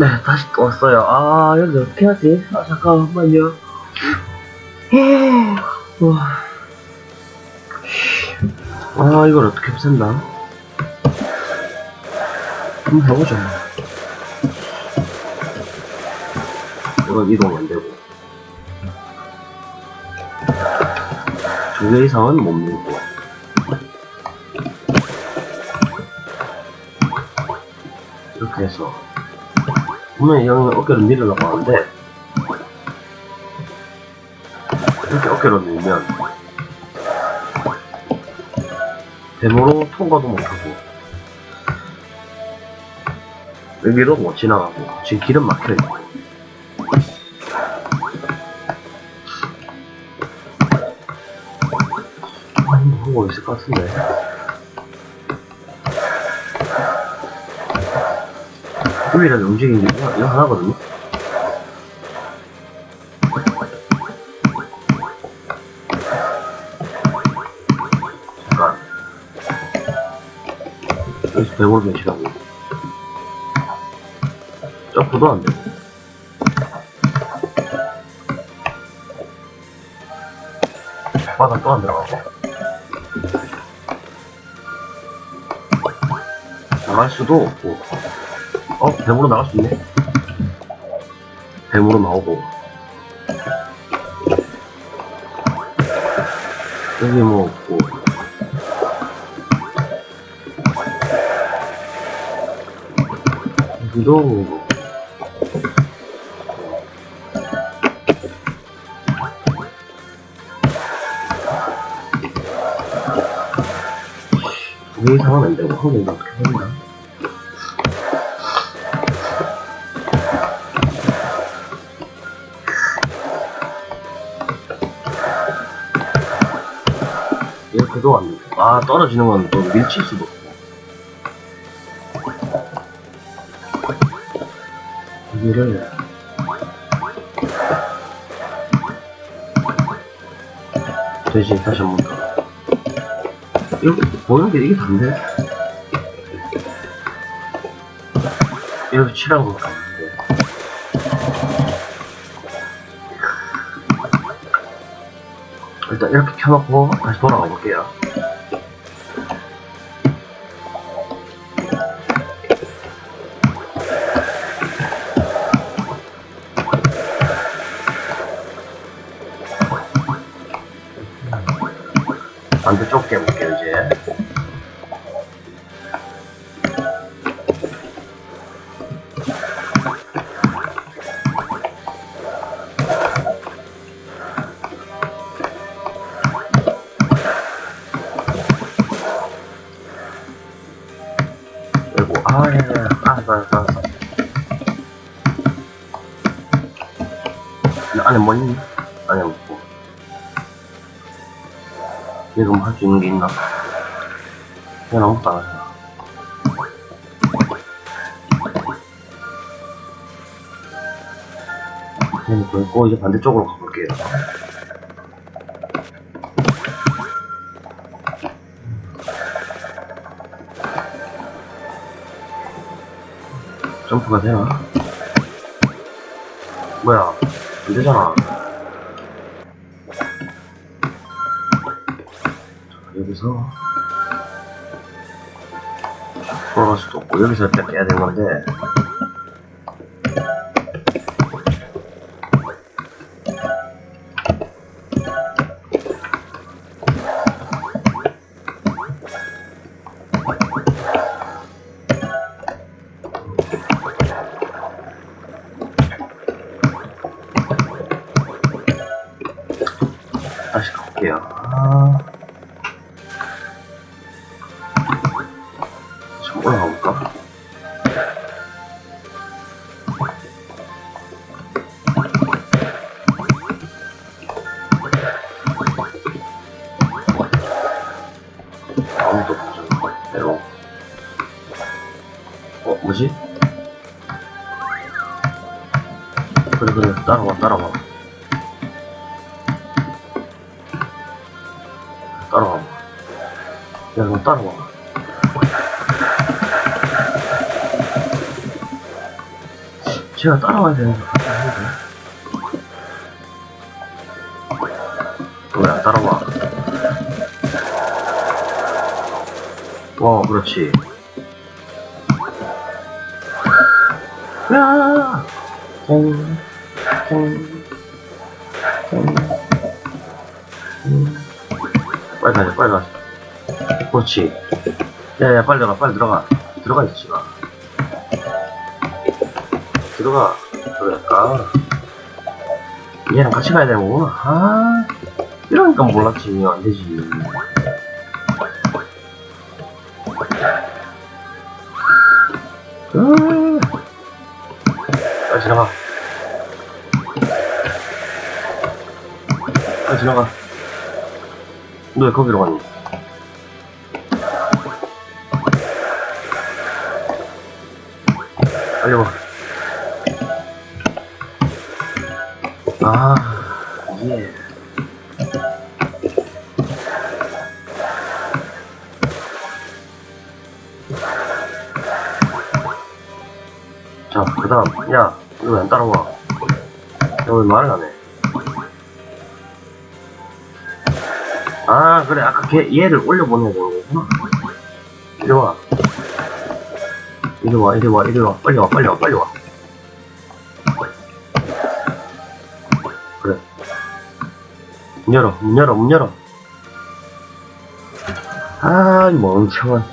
네, 다시 또 왔어요. 아, 여기 어떻게 하지? 아, 잠깐만요. 와. 아, 이걸 어떻게 없앤다? 한번 해보자. 이건 이동 안 되고. 두개 이상은 못 밀고. 이렇게 해서. 분명히 형은 어깨를 밀으려고 하는데, 이렇게 어깨로 밀면, 데모로 통과도 못하고, 여기로 못 지나가고, 지금 길은 막혀있고. 하고 있을 것 같은데. 유일하게 움직이는 게 하나거든요? 잠깐. 여기서 배우를 배치라고. 점프도 안 되고. 바닥 또안 들어가고. 나갈 수도 없고. 어? 뱀으로 나갈 수 있네? 뱀으로 나오고. 여기 뭐 없고. 여기도 이상은 안 되고, 한 개가 어떻게 된 이렇게도 안 되고. 아, 떨어지는 건 또 밀칠 수도 없고. 여기를. 대신 다시 한번 더. 이렇게 보이는 게 이게 단데? 이렇게 칠한 거 일단 이렇게 켜놓고 다시 돌아가 볼게요. 반대쪽 깨볼게요, 이제. 안에 뭐 있니? 안에 없고. 얘가 뭐 할 수 있는 게 있나? 그냥 아무것도 안 하잖아. 그냥 그고 이제 반대쪽으로 가볼게요. 점프가 되나? 뭐야, 안 되잖아. 여기서 수도 없고 여기서 깨야 되는 건데 너 따라와. 제가 따라와야 되는 거 같은데. 왜안 따라와? 어, 그렇지. 야! 땡, 땡, 땡. 음. 빨리 가자, 빨리 가자. 그렇지. 야, 야, 빨리 들어가, 빨리 들어가. 들어가, 이 지가. 들어가. 그럴까? 얘랑 같이 가야 되고. 아, 이러니까 몰랐지. 안 되지. 음. 빨리 지나가. 빨리 지나가. 너왜 거기로 갔니? 와. 아, 예. 자, 그 다음, 야, 너왜안 따라와? 너왜 말을 안 해? 아, 그래, 아까 걔, 얘를 올려보내야 되는 거구나. 이리 와. 이리 와, 이리 와, 이리 와. 빨리 와, 빨리 와, 빨리 와. 그래. 문 열어, 문 열어, 문 열어. 아, 이 멍청한.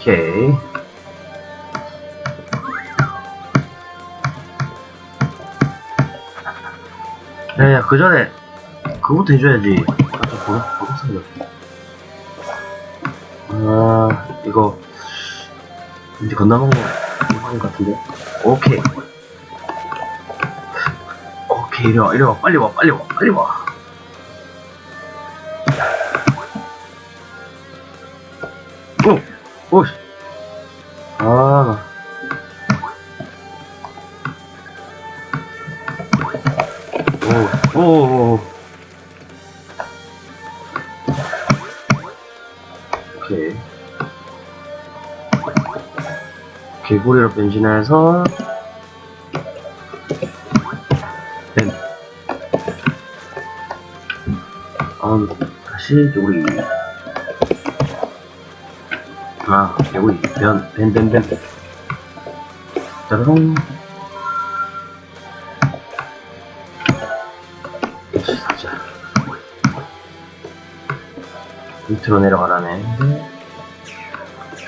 오케이. 야, 야, 그 전에, 그거부터 해줘야지. 아, 좀 보러, 보겠습니다. 아, 이거, 이제 건너먹은 거, 것 같은데? 오케이. 오케이, 이리 와, 이리 와, 빨리 와, 빨리 와, 빨리 와. 오, 오, 씨. 아, 오, 오, 오. 개구리로 변신해서 뱀. 아, 다시 개구리. 아, 개구리. 변, 뱀, 뱀, 뱀. 짜라롱. 사자. 밑으로 내려가라네.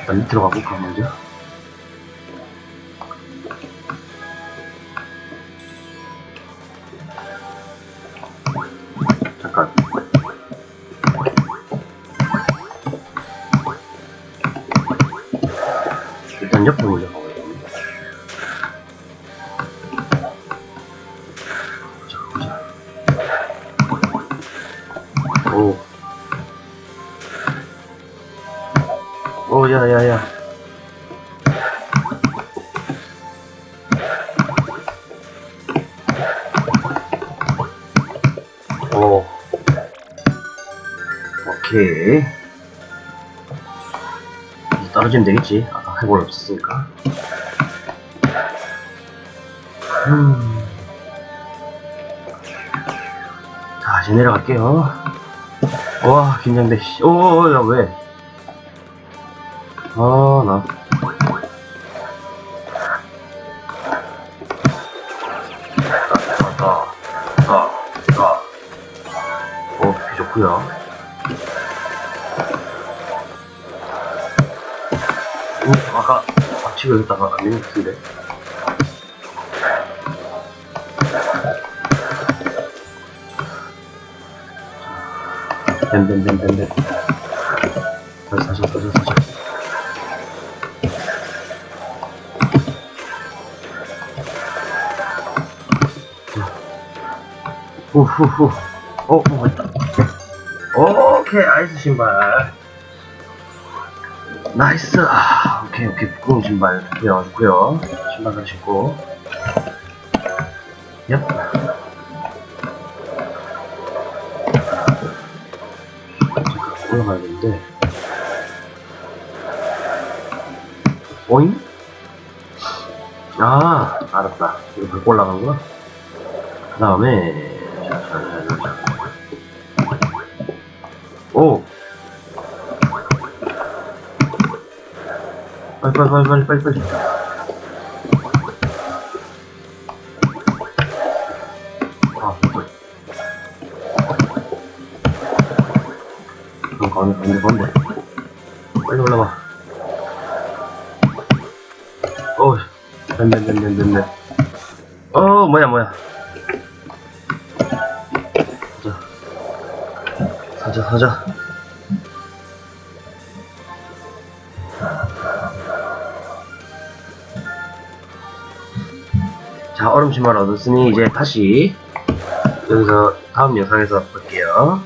일단 밑으로 가볼까, 먼저? 일단 옆에 먼저 가봐야겠네. 보자, 보자. 오. 오, 야, 야, 야. 오. 오케이. 떨어지면 되겠지. 해볼 없었으니까. 음. 자, 이제 내려갈게요. 와, 긴장돼. 씨. 오, 오, 야, 왜? 아, 나. 가, 가, 가, 가. 어, 비 좋구요. 오, 아까 박치고 있다가 안 되는 것 같은데. 뱀뱀뱀뱀뱀. 다시, 다시, 다시, 다시. 후후후. 어, 뭐 있다. 오케이, 아이스 신발. 나이스. 아, 오케이, 오케이. 부끄러운 신발 배워주고요. 신발을 신고. 얍. 올라가야 되는데. 오잉? 아, 알았다. 이거 밟고 올라가는구나. 그 다음에. 오! 빨리, 빨리, 빨리, 빨리, 빨리. 아, 빨리. 어, 가운데, 가운데. 빨리 올라가. 어우, 된, 된, 된, 된. 어, 뭐야, 뭐야. 사자, 사자, 사자. 자, 얼음 신발 얻었으니 이제 다시 여기서 다음 영상에서 볼게요.